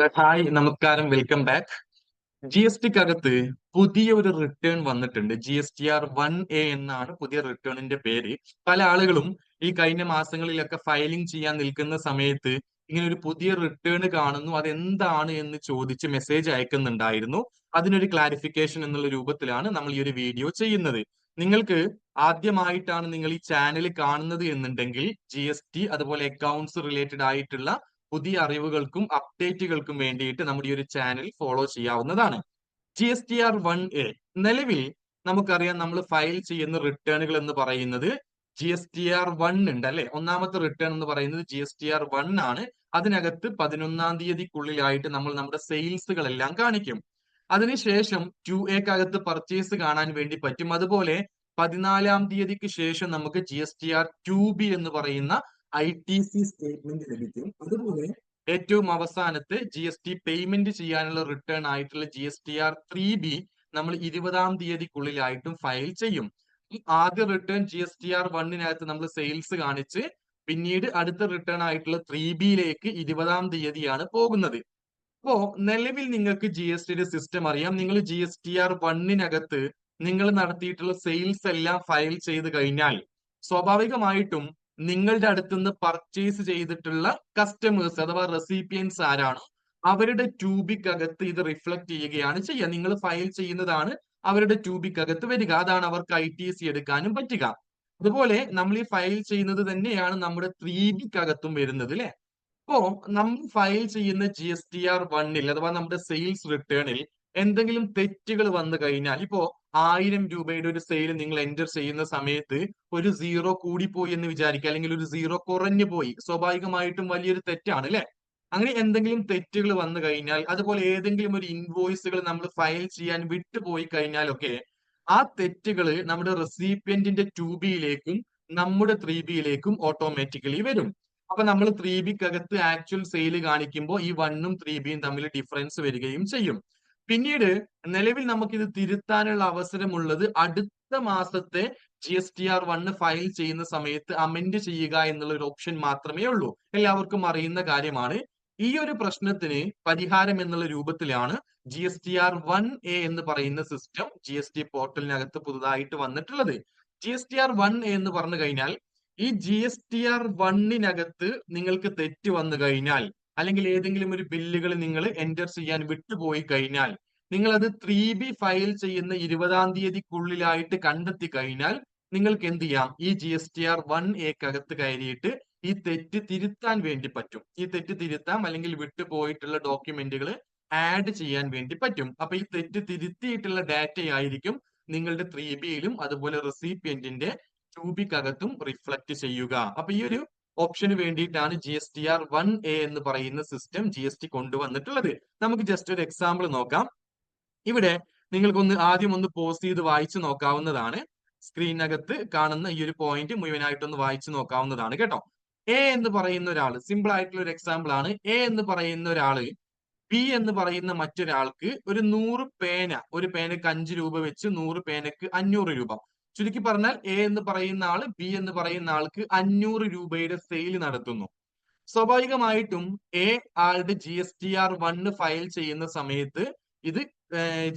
Hi നമസ്കാരം welcome back G S ടിക്കകത്ത് പുതിയ ഒരു റിട്ടേൺ വന്നിട്ടുണ്ട്. G S T R one A എന്നാണ് പുതിയ റിട്ടേണിന്റെ പേര്. പല ആളുകളും ഈ കഴിഞ്ഞ മാസങ്ങളിലൊക്കെ ഫയലിംഗ് ചെയ്യാൻ നിൽക്കുന്ന സമയത്ത് ഇങ്ങനെ ഒരു പുതിയ റിട്ടേൺ കാണുന്നു. അതെന്താണ് എന്ന് ചോദിച്ച് മെസ്സേജ് അയക്കുന്നുണ്ടായിരുന്നു. അതിനൊരു ക്ലാരിഫിക്കേഷൻ എന്നുള്ള രൂപത്തിലാണ് നമ്മൾ ഈ ഒരു വീഡിയോ ചെയ്യുന്നത്. നിങ്ങൾക്ക് ആദ്യമായിട്ടാണ് നിങ്ങൾ ഈ ചാനൽ കാണുന്നത് എന്നുണ്ടെങ്കിൽ ജി എസ് ടി അതുപോലെ അക്കൗണ്ട്സ് റിലേറ്റഡ് ആയിട്ടുള്ള പുതിയ അറിവുകൾക്കും അപ്ഡേറ്റുകൾക്കും വേണ്ടിയിട്ട് നമ്മുടെ ഈ ഒരു ചാനൽ ഫോളോ ചെയ്യാവുന്നതാണ്. G S T R one A നിലവിൽ നമുക്കറിയാം നമ്മൾ ഫയൽ ചെയ്യുന്ന റിട്ടേണുകൾ എന്ന് പറയുന്നത് G S T R one ഉണ്ട് അല്ലെ? ഒന്നാമത്തെ റിട്ടേൺ എന്ന് പറയുന്നത് G S T R one ആണ്. അതിനകത്ത് പതിനൊന്നാം തീയതിക്കുള്ളിലായിട്ട് നമ്മൾ നമ്മുടെ സെയിൽസുകളെല്ലാം കാണിക്കും. അതിനുശേഷം ടു എക്കകത്ത് പർച്ചേസ് കാണാൻ വേണ്ടി പറ്റും. അതുപോലെ പതിനാലാം തീയതിക്ക് ശേഷം നമുക്ക് G S T R two B എന്ന് പറയുന്ന ഐ ടി സി സ്റ്റേറ്റ്മെന്റ് ലഭിക്കും. അതുപോലെ ഏറ്റവും അവസാനത്തെ ജി എസ് ടി പേയ്മെന്റ് ചെയ്യാനുള്ള റിട്ടേൺ ആയിട്ടുള്ള G S T R three B നമ്മൾ ഇരുപതാം തീയതിക്കുള്ളിലായിട്ടും ഫയൽ ചെയ്യും. ആദ്യ return G S T R വണ്ണിനകത്ത് നമ്മൾ സെയിൽസ് കാണിച്ച് പിന്നീട് അടുത്ത റിട്ടേൺ ആയിട്ടുള്ള ത്രീ ബിയിലേക്ക് ഇരുപതാം തീയതിയാണ് പോകുന്നത്. അപ്പോ നിലവിൽ നിങ്ങൾക്ക് ജി എസ് ടിയുടെ സിസ്റ്റം അറിയാം. നിങ്ങൾ ജി എസ് ടി ആർ വണ്ണിനകത്ത് നിങ്ങൾ നടത്തിയിട്ടുള്ള സെയിൽസ് എല്ലാം ഫയൽ ചെയ്ത് കഴിഞ്ഞാൽ സ്വാഭാവികമായിട്ടും നിങ്ങളുടെ അടുത്ത് നിന്ന് പർച്ചേസ് ചെയ്തിട്ടുള്ള കസ്റ്റമേഴ്സ് അഥവാ റെസിപ്പിയൻസ് ആരാണോ അവരുടെ ട്യൂബിക്കകത്ത് ഇത് റിഫ്ലക്ട് ചെയ്യുകയാണ് ചെയ്യുക. നിങ്ങൾ ഫയൽ ചെയ്യുന്നതാണ് അവരുടെ ട്യൂബിക്കകത്ത് വരിക. അതാണ് അവർക്ക് ഐ ടി സി എടുക്കാനും പറ്റുക. അതുപോലെ നമ്മൾ ഈ ഫയൽ ചെയ്യുന്നത് തന്നെയാണ് നമ്മുടെ ത്രീ ബിക്കകത്തും വരുന്നത് അല്ലെ അപ്പോ നമ്മൾ ഫയൽ ചെയ്യുന്ന ജി എസ് ടി ആർ വണ്ണിൽ അഥവാ നമ്മുടെ സെയിൽസ് റിട്ടേണിൽ എന്തെങ്കിലും തെറ്റുകൾ വന്നു കഴിഞ്ഞാൽ ഇപ്പോ ആയിരം രൂപയുടെ ഒരു സെയിൽ നിങ്ങൾ എന്റർ ചെയ്യുന്ന സമയത്ത് ഒരു സീറോ കൂടിപ്പോയി എന്ന് വിചാരിക്കുക. അല്ലെങ്കിൽ ഒരു സീറോ കുറഞ്ഞു പോയി. സ്വാഭാവികമായിട്ടും വലിയൊരു തെറ്റാണ് അല്ലെ? അങ്ങനെ എന്തെങ്കിലും തെറ്റുകൾ വന്നു കഴിഞ്ഞാൽ അതുപോലെ ഏതെങ്കിലും ഒരു ഇൻവോയ്സുകൾ നമ്മൾ ഫയൽ ചെയ്യാൻ വിട്ടുപോയി കഴിഞ്ഞാലൊക്കെ ആ തെറ്റുകൾ നമ്മുടെ റെസിപ്പിയന്റിന്റെ ടു ബിയിലേക്കും നമ്മുടെ ത്രീ ബിയിലേക്കും ഓട്ടോമാറ്റിക്കലി വരും. അപ്പൊ നമ്മൾ ത്രീ ബിക്കകത്ത് ആക്ച്വൽ സെയിൽ കാണിക്കുമ്പോൾ ഈ വണ്ണും ത്രീ ബിയും തമ്മിൽ ഡിഫറൻസ് വരികയും ചെയ്യും. പിന്നീട് നിലവിൽ നമുക്ക് ഇത് തിരുത്താനുള്ള അവസരമുള്ളത് അടുത്ത മാസത്തെ G S T R one file ചെയ്യുന്ന സമയത്ത് അമെൻഡ് ചെയ്യുക എന്നുള്ള ഒരു ഓപ്ഷൻ മാത്രമേ ഉള്ളൂ. എല്ലാവർക്കും അറിയുന്ന കാര്യമാണ്. ഈ ഒരു പ്രശ്നത്തിന് പരിഹാരം എന്നുള്ള രൂപത്തിലാണ് G S T R one A എന്ന് പറയുന്ന സിസ്റ്റം ജി എസ് ടി പോർട്ടലിനകത്ത് പുതുതായിട്ട് വന്നിട്ടുള്ളത്. G S T R one A എന്ന് പറഞ്ഞു കഴിഞ്ഞാൽ ഈ ജി എസ് ടി ആർ വണ്ണിനകത്ത് നിങ്ങൾക്ക് തെറ്റ് വന്നു കഴിഞ്ഞാൽ അല്ലെങ്കിൽ ഏതെങ്കിലും ഒരു ബില്ലുകൾ നിങ്ങൾ എന്റർ ചെയ്യാൻ വിട്ടുപോയി കഴിഞ്ഞാൽ നിങ്ങൾ അത് ത്രീ ബി ഫയൽ ചെയ്യുന്ന ഇരുപതാം തീയതിക്കുള്ളിലായിട്ട് കണ്ടെത്തി കഴിഞ്ഞാൽ നിങ്ങൾക്ക് എന്ത് ചെയ്യാം? ഈ G S T R one എക്കകത്ത് കയറിയിട്ട് ഈ തെറ്റ് തിരുത്താൻ വേണ്ടി പറ്റും. ഈ തെറ്റ് തിരുത്താം അല്ലെങ്കിൽ വിട്ടുപോയിട്ടുള്ള ഡോക്യുമെന്റുകൾ ആഡ് ചെയ്യാൻ വേണ്ടി പറ്റും. അപ്പൊ ഈ തെറ്റ് തിരുത്തിയിട്ടുള്ള ഡാറ്റ ആയിരിക്കും നിങ്ങളുടെ ത്രീ ബിയിലും അതുപോലെ റെസിപ്പിയന്റിന്റെ ടു റിഫ്ലക്ട് ചെയ്യുക. അപ്പൊ ഈ ഒരു ഓപ്ഷന് വേണ്ടിയിട്ടാണ് G S T R one A എന്ന് പറയുന്ന സിസ്റ്റം ജി എസ് ടി കൊണ്ടുവന്നിട്ടുള്ളത്. നമുക്ക് ജസ്റ്റ് ഒരു എക്സാമ്പിൾ നോക്കാം. ഇവിടെ നിങ്ങൾക്കൊന്ന് ആദ്യം ഒന്ന് പോസ്റ്റ് ചെയ്ത് വായിച്ചു നോക്കാവുന്നതാണ്. സ്ക്രീനകത്ത് കാണുന്ന ഈ ഒരു പോയിന്റ് മുഴുവനായിട്ടൊന്ന് വായിച്ചു നോക്കാവുന്നതാണ് കേട്ടോ. എ എന്ന് പറയുന്ന ഒരാൾ സിമ്പിൾ ആയിട്ടുള്ള ഒരു എക്സാമ്പിൾ ആണ്. എ എന്ന് പറയുന്ന ഒരാൾ ബി എന്ന് പറയുന്ന മറ്റൊരാൾക്ക് ഒരു നൂറ് പേന ഒരു പേനക്ക് അഞ്ച് രൂപ വെച്ച് നൂറ് പേനക്ക് അഞ്ഞൂറ് രൂപ. ചുരുക്കി പറഞ്ഞാൽ എ എന്ന് പറയുന്ന ആൾ ബി എന്ന് പറയുന്ന ആൾക്ക് അഞ്ഞൂറ് രൂപയുടെ സെയിൽ നടത്തുന്നു. സ്വാഭാവികമായിട്ടും എ ആളുടെ G S T R one file ചെയ്യുന്ന സമയത്ത് ഇത്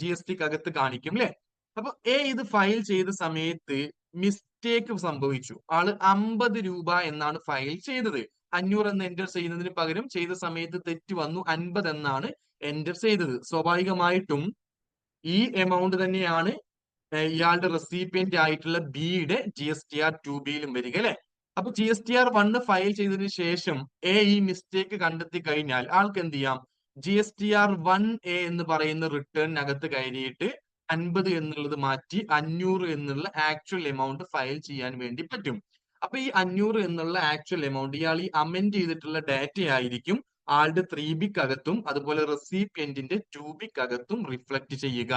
ജി എസ് ടിക്ക് അകത്ത് കാണിക്കും അല്ലെ അപ്പൊ എ ഇത് ഫയൽ ചെയ്ത സമയത്ത് മിസ്റ്റേക്ക് സംഭവിച്ചു. ആൾ അമ്പത് രൂപ എന്നാണ് ഫയൽ ചെയ്തത്. അഞ്ഞൂറ് എന്ന് എന്റർ ചെയ്യുന്നതിന് പകരം ചെയ്ത സമയത്ത് തെറ്റ് വന്നു. അൻപത് എന്നാണ് എന്റർ ചെയ്തത്. സ്വാഭാവികമായിട്ടും ഈ എമൗണ്ട് തന്നെയാണ് ഇയാളുടെ റെസിപ്പിയന്റ് ആയിട്ടുള്ള ബിയുടെ G S T R two ബിയിലും വരിക അല്ലെ? അപ്പൊ G S T R one file ചെയ്തതിനു ശേഷം എ ഈ മിസ്റ്റേക്ക് കണ്ടെത്തി കഴിഞ്ഞാൽ ആൾക്ക് എന്ത് ചെയ്യാം? G S T R one A എന്ന് പറയുന്ന റിട്ടേണിനകത്ത് കയറിയിട്ട് അൻപത് എന്നുള്ളത് മാറ്റി അഞ്ഞൂറ് എന്നുള്ള ആക്ച്വൽ എമൗണ്ട് ഫയൽ ചെയ്യാൻ വേണ്ടി പറ്റും. അപ്പൊ ഈ അഞ്ഞൂറ് എന്നുള്ള ആക്ച്വൽ എമൗണ്ട് ഇയാൾ ഈ അമെൻഡ് ചെയ്തിട്ടുള്ള ഡാറ്റ ആയിരിക്കും ആളുടെ ത്രീ ബിക്കകത്തും അതുപോലെ റെസിപ്പിയന്റിന്റെ ടു ബിക്കകത്തും റിഫ്ലക്ട് ചെയ്യുക.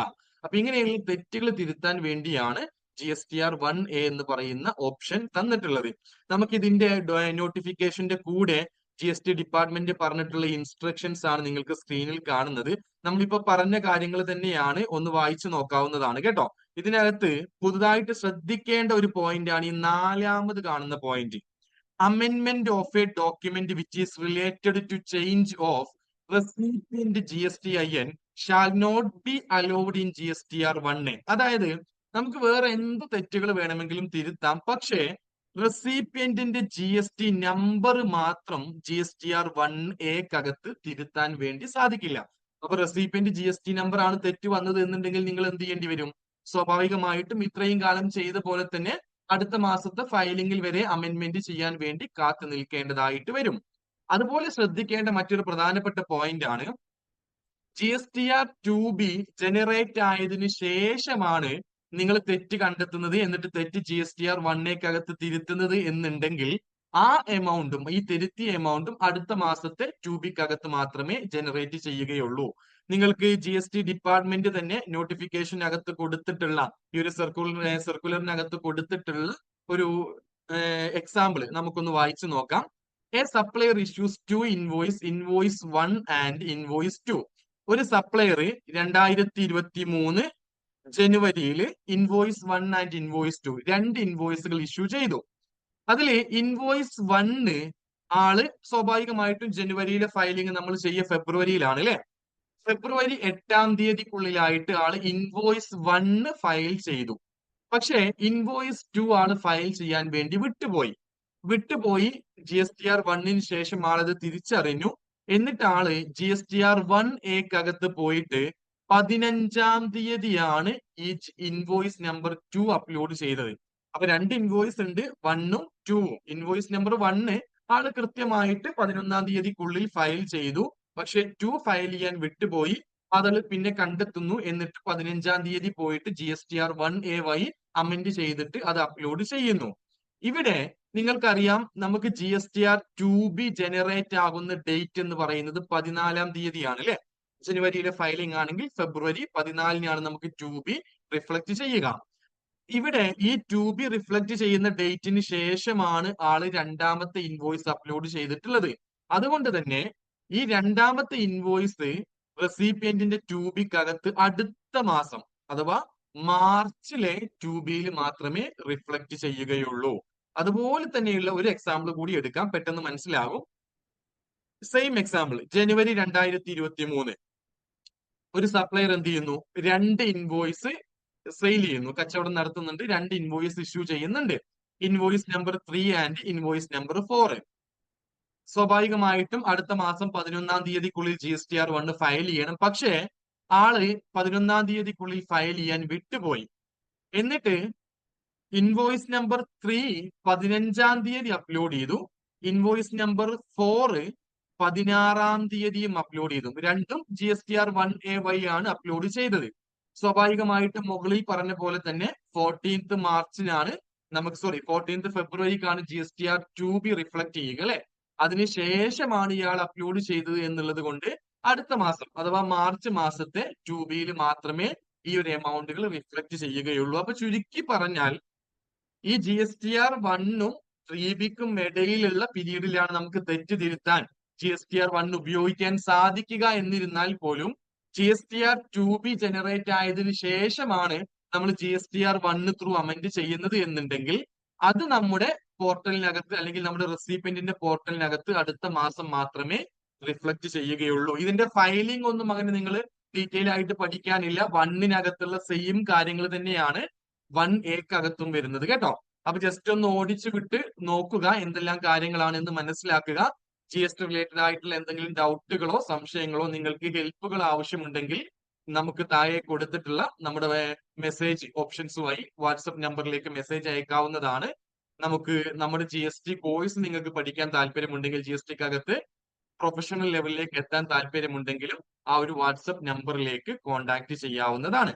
അപ്പൊ ഇങ്ങനെയുള്ള തെറ്റുകൾ തിരുത്താൻ വേണ്ടിയാണ് G S T R one A എന്ന് പറയുന്ന ഓപ്ഷൻ തന്നിട്ടുള്ളത്. നമുക്ക് ഇതിന്റെ നോട്ടിഫിക്കേഷന്റെ കൂടെ ജി എസ് ടി ഡിപ്പാർട്ട്മെന്റ് പറഞ്ഞിട്ടുള്ള ഇൻസ്ട്രക്ഷൻസ് ആണ് നിങ്ങൾക്ക് സ്ക്രീനിൽ കാണുന്നത്. നമ്മളിപ്പോ പറഞ്ഞ കാര്യങ്ങൾ തന്നെയാണ് ഒന്ന് വായിച്ചു നോക്കാവുന്നതാണ് കേട്ടോ. ഇതിനകത്ത് പുതുതായിട്ട് ശ്രദ്ധിക്കേണ്ട ഒരു പോയിന്റ് ആണ് ഈ നാലാമത് കാണുന്ന point amendment of a document which is related to change of recipient G S T I N shall not be allowed in G S T R one A അതായത് നമുക്ക് വേറെ എന്ത് തെറ്റുകൾ വേണമെങ്കിലും തിരുത്താം. പക്ഷേ റെസിപ്പിയന്റിന്റെ ജി എസ് ടി നമ്പർ മാത്രം G S T R one എക്കകത്ത് തിരുത്താൻ വേണ്ടി സാധിക്കില്ല. അപ്പൊ recipient G S T number ആണ് തെറ്റ് വന്നത് എന്നുണ്ടെങ്കിൽ നിങ്ങൾ എന്ത് ചെയ്യേണ്ടി വരും? സ്വാഭാവികമായിട്ടും ഇത്രയും കാലം ചെയ്ത പോലെ തന്നെ അടുത്ത മാസത്തെ ഫയലിംഗിൽ വരെ അമെന്റ്മെന്റ് ചെയ്യാൻ വേണ്ടി കാത്തു നിൽക്കേണ്ടതായിട്ട് വരും. അതുപോലെ ശ്രദ്ധിക്കേണ്ട മറ്റൊരു പ്രധാനപ്പെട്ട പോയിന്റ് ആണ് G S T R two B generate ആയതിനു ശേഷമാണ് നിങ്ങൾ തെറ്റ് കണ്ടെത്തുന്നത് എന്നിട്ട് തെറ്റ് ജി എസ് ടി ആർ വണ്ണേക്കകത്ത് തിരുത്തുന്നത് എന്നുണ്ടെങ്കിൽ ആ എമൗണ്ടും ഈ തിരുത്തിയ എമൗണ്ടും അടുത്ത മാസത്തെ ടു ബിക്കകത്ത് മാത്രമേ ജനറേറ്റ് ചെയ്യുകയുള്ളൂ. നിങ്ങൾക്ക് ജി എസ് ടി ഡിപ്പാർട്ട്മെന്റ് തന്നെ നോട്ടിഫിക്കേഷനകത്ത് കൊടുത്തിട്ടുള്ള ഈ ഒരു സർക്കുലർ സർക്കുലറിനകത്ത് കൊടുത്തിട്ടുള്ള ഒരു എക്സാമ്പിൾ നമുക്കൊന്ന് വായിച്ചു നോക്കാം. A supplier issues two invoice invoice one and invoice two ഒരു സപ്ലയർ രണ്ടായിരത്തി ഇരുപത്തി മൂന്ന് ജനുവരിയിൽ invoice one and invoice two രണ്ട് ഇൻവോയ്സുകൾ ഇഷ്യൂ ചെയ്തു. അതിൽ ഇൻവോയ്സ് വണ്ണ് ആൾ സ്വാഭാവികമായിട്ടും ജനുവരിയിലെ ഫയലിംഗ് നമ്മൾ ചെയ്യുക ഫെബ്രുവരിയിലാണ് അല്ലെ ഫെബ്രുവരി എട്ടാം തീയതിക്കുള്ളിലായിട്ട് ആൾ ഇൻവോയ്സ് വണ്ണ് ഫയൽ ചെയ്തു. പക്ഷേ ഇൻവോയ്സ് ടു ആണ് ഫയൽ ചെയ്യാൻ വേണ്ടി വിട്ടുപോയി. വിട്ടുപോയി ജി എസ് ടി ആർ വണ്ണിന് ശേഷം ആളത് തിരിച്ചറിഞ്ഞു. എന്നിട്ട് ആൾ G S T R one എക്കകത്ത് പോയിട്ട് പതിനഞ്ചാം തീയതിയാണ് ഈ ഇൻവോയ്സ് നമ്പർ ടു അപ്ലോഡ് ചെയ്തത്. അപ്പൊ രണ്ട് ഇൻവോയ്സ് ഉണ്ട് വണ്ണും ടൂവും ഇൻവോയ്സ് നമ്പർ വണ്ണ് ആൾ കൃത്യമായിട്ട് പതിനൊന്നാം തീയതിക്കുള്ളിൽ ഫയൽ ചെയ്തു. പക്ഷെ ടു ഫയൽ ചെയ്യാൻ വിട്ടുപോയി. അതൾ പിന്നെ കണ്ടെത്തുന്നു. എന്നിട്ട് പതിനഞ്ചാം തീയതി പോയിട്ട് G S T R one A വഴി അമെന്റ് ചെയ്തിട്ട് അത് അപ്ലോഡ് ചെയ്യുന്നു. ഇവിടെ നിങ്ങൾക്കറിയാം നമുക്ക് G S T R two B generate ആകുന്ന ഡേറ്റ് എന്ന് പറയുന്നത് പതിനാലാം തീയതിയാണ് അല്ലെ? ജനുവരിയിലെ ഫയലിംഗ് ആണെങ്കിൽ ഫെബ്രുവരി പതിനാലിനാണ് നമുക്ക് ടു ബി റിഫ്ലക്ട് ചെയ്യുക. ഇവിടെ ഈ ടു ബി റിഫ്ലക്ട് ചെയ്യുന്ന ഡേറ്റിന് ശേഷമാണ് ആൾ രണ്ടാമത്തെ ഇൻവോയ്സ് അപ്ലോഡ് ചെയ്തിട്ടുള്ളത്. അതുകൊണ്ട് തന്നെ ഈ രണ്ടാമത്തെ ഇൻവോയ്സ് റെസിപ്പിയന്റിന്റെ ടു ബിക്കകത്ത് അടുത്ത മാസം അഥവാ മാർച്ചിലെ ടു ബിയിൽ മാത്രമേ റിഫ്ലക്ട് ചെയ്യുകയുള്ളൂ. അതുപോലെ തന്നെയുള്ള ഒരു എക്സാമ്പിൾ കൂടി എടുക്കാം. പെട്ടെന്ന് മനസ്സിലാകും സെയിം എക്സാമ്പിൾ ജനുവരി രണ്ടായിരത്തി ഇരുപത്തി മൂന്ന് ഒരു സപ്ലയർ എന്ത് ചെയ്യുന്നു? രണ്ട് ഇൻവോയ്സ് സെയിൽ ചെയ്യുന്നു. കച്ചവടം നടത്തുന്നുണ്ട് രണ്ട് ഇൻവോയ്സ് ഇഷ്യൂ ചെയ്യുന്നുണ്ട്. Invoice number three and invoice number four സ്വാഭാവികമായിട്ടും അടുത്ത മാസം പതിനൊന്നാം തീയതിക്കുള്ളിൽ G S T R one file ചെയ്യണം. പക്ഷേ ആൾ പതിനൊന്നാം തീയതിക്കുള്ളിൽ ഫയൽ ചെയ്യാൻ വിട്ടുപോയി. എന്നിട്ട് ഇൻവോയ്സ് നമ്പർ ത്രീ പതിനഞ്ചാം തീയതി അപ്ലോഡ് ചെയ്തു. ഇൻവോയ്സ് നമ്പർ ഫോറ് പതിനാറാം തീയതിയും അപ്ലോഡ് ചെയ്തു. രണ്ടും G S T R one A Y ആണ് അപ്ലോഡ് ചെയ്തത്. സ്വാഭാവികമായിട്ടും മുകളിൽ പറഞ്ഞ പോലെ തന്നെ ഫോർട്ടീൻത്ത് മാർച്ചിനാണ് നമുക്ക് sorry fourteenth ഫെബ്രുവരിക്കാണ് G S T R two B reflect ചെയ്യുക അല്ലെ? അതിനുശേഷമാണ് ഇയാൾ അപ്ലോഡ് ചെയ്തത് എന്നുള്ളത് കൊണ്ട് അടുത്ത മാസം അഥവാ മാർച്ച് മാസത്തെ ടു ബിയിൽ മാത്രമേ ഈ ഒരു എമൗണ്ടുകൾ റിഫ്ലക്ട് ചെയ്യുകയുള്ളൂ. അപ്പൊ ചുരുക്കി പറഞ്ഞാൽ ഈ ജി എസ് ടി ആർ വണ്ണും ത്രീ ബിക്കും ഇടയിലുള്ള പീരീഡിലാണ് നമുക്ക് തെറ്റ് തിരുത്താൻ G S T R one ഉപയോഗിക്കാൻ സാധിക്കുക എന്നിരുന്നാൽ പോലും G S T R two B generate ആയതിനു ശേഷമാണ് നമ്മൾ G S T R one through amend ചെയ്യുന്നത് എന്നുണ്ടെങ്കിൽ അത് നമ്മുടെ പോർട്ടലിനകത്ത് അല്ലെങ്കിൽ നമ്മുടെ റെസിപ്പിയന്റിന്റെ പോർട്ടലിനകത്ത് അടുത്ത മാസം മാത്രമേ റിഫ്ലക്ട് ചെയ്യുകയുള്ളൂ. ഇതിന്റെ ഫയലിംഗ് ഒന്നും അങ്ങനെ നിങ്ങൾ ഡീറ്റെയിൽ ആയിട്ട് പഠിക്കാനില്ല. വണ്ണിനകത്തുള്ള സെയിം കാര്യങ്ങൾ തന്നെയാണ് വൺ എക്കകത്തും വരുന്നത് കേട്ടോ. അപ്പൊ ജസ്റ്റ് ഒന്ന് ഓടിച്ചു വിട്ട് നോക്കുക എന്തെല്ലാം കാര്യങ്ങളാണ് എന്ന് മനസ്സിലാക്കുക. ജി എസ് ടി റിലേറ്റഡ് ആയിട്ടുള്ള എന്തെങ്കിലും ഡൗട്ടുകളോ സംശയങ്ങളോ നിങ്ങൾക്ക് ഹെൽപ്പുകൾ ആവശ്യമുണ്ടെങ്കിൽ നമുക്ക് താഴെ കൊടുത്തിട്ടുള്ള നമ്മുടെ മെസ്സേജ് ഓപ്ഷൻസുമായി വാട്സപ്പ് നമ്പറിലേക്ക് മെസ്സേജ് അയക്കാവുന്നതാണ്. നമുക്ക് നമ്മുടെ ജി എസ് ടി കോഴ്സ് നിങ്ങൾക്ക് പഠിക്കാൻ താല്പര്യമുണ്ടെങ്കിൽ ജി എസ് ടിക്കകത്ത് പ്രൊഫഷണൽ ലെവലിലേക്ക് എത്താൻ താല്പര്യമുണ്ടെങ്കിലും ആ ഒരു വാട്സപ്പ് നമ്പറിലേക്ക് കോൺടാക്ട് ചെയ്യാവുന്നതാണ്.